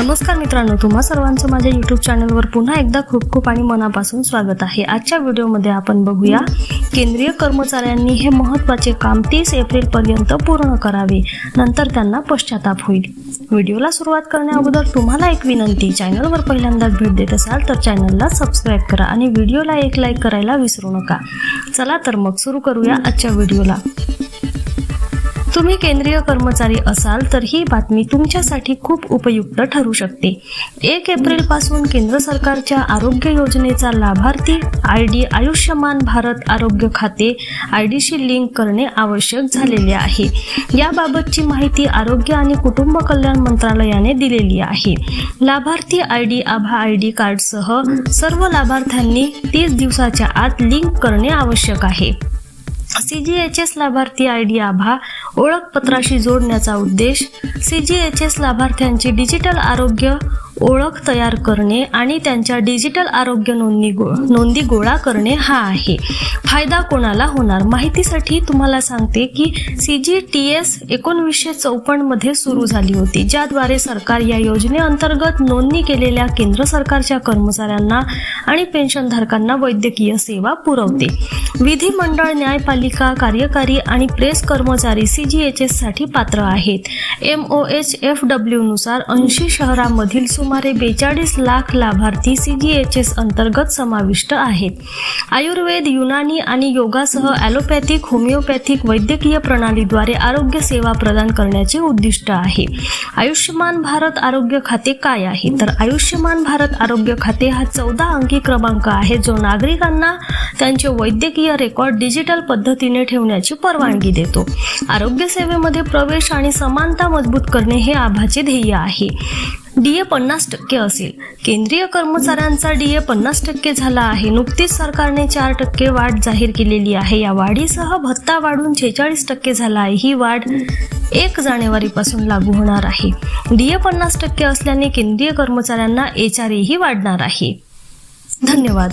नमस्कार मित्रांनो तुम्हा सर्वांचं माझ्या युट्यूब चॅनलवर पुन्हा एकदा खूप खूप आणि मनापासून स्वागत आहे. आजच्या व्हिडिओमध्ये आपण बघूया केंद्रीय कर्मचाऱ्यांनी हे महत्त्वाचे काम तीस एप्रिलपर्यंत पूर्ण करावे नंतर त्यांना पश्चाताप होईल. व्हिडिओला सुरुवात करण्या अगोदर तुम्हाला एक विनंती चॅनलवर पहिल्यांदाच भेट देत असाल तर चॅनलला सबस्क्राईब करा आणि व्हिडिओला एक लाईक करायला विसरू नका. चला तर मग सुरू करूया आजच्या व्हिडिओला. तुम्ही केंद्रीय कर्मचारी असाल तर ही बातमी तुमच्यासाठी खूप उपयुक्त ठरू शकते. एक एप्रिलपासून केंद्र सरकारच्या आरोग्य योजनेचा लाभार्थी आय डी आयुष्यमान भारत आरोग्य खाते आय डीशी लिंक करणे आवश्यक झालेले आहे. याबाबतची माहिती आरोग्य आणि कुटुंब कल्याण मंत्रालयाने दिलेली आहे. लाभार्थी I D Abha I D कार्डसह सर्व लाभार्थ्यांनी तीस दिवसाच्या आत लिंक करणे आवश्यक आहे. सी जी एच एस लाभार्थी आय डी आभा ओळखपत्राशी जोडण्याचा उद्देश सी जी एच एस लाभार्थ्यांची डिजिटल आरोग्य ओळख तयार करणे आणि त्यांच्या डिजिटल आरोग्य नोंदणी गो नोंदी गोळा करणे हा आहे. फायदा कोणाला होणार? माहितीसाठी तुम्हाला सांगते की सी जी टी एस एकोणवीसशे चौपन्नमध्ये सुरू झाली होती ज्याद्वारे सरकार या योजनेअंतर्गत नोंदणी केलेल्या केंद्र सरकारच्या कर्मचाऱ्यांना आणि पेन्शनधारकांना वैद्यकीय सेवा पुरवते. विधिमंडळ न्यायपालिका कार्यकारी आणि प्रेस कर्मचारी सी जी एच एससाठी पात्र आहेत. M O H F W नुसार ऐंशी शहरामधील सुमारे बेचाळीस लाख लाभार्थी सी जी एच एस अंतर्गत समाविष्ट आहेत. आयुर्वेद युनानी आणि योगासह ॲलोपॅथिक होमिओपॅथिक वैद्यकीय प्रणालीद्वारे आरोग्य सेवा प्रदान करण्याचे उद्दिष्ट आहे. आयुष्यमान भारत आरोग्य खाते काय आहे? तर आयुष्यमान भारत आरोग्य खाते हा चौदा अंकी क्रमांक आहे जो नागरिकांना त्यांचे वैद्यकीय रेकॉर्ड डिजिटल पद्धतीने ठेवण्याची परवानगी देतो. आरोग्य सेवेमध्ये प्रवेश आणि समानता मजबूत करणे हे आभाचे ध्येय आहे. डीए पन्नास टक्के असेल. केंद्रीय कर्मचाऱ्यांचा डीए पन्नास टक्के झाला आहे. नुकतीच सरकारने चार टक्के वाढ जाहीर केलेली आहे. या वाढीसह भत्ता वाढून छेचाळीस टक्के झाला आहे. ही वाढ एक जानेवारीपासून लागू होणार आहे. डीए पन्नास टक्के असल्याने केंद्रीय कर्मचाऱ्यांना एच आर ही वाढणार आहे. धन्यवाद.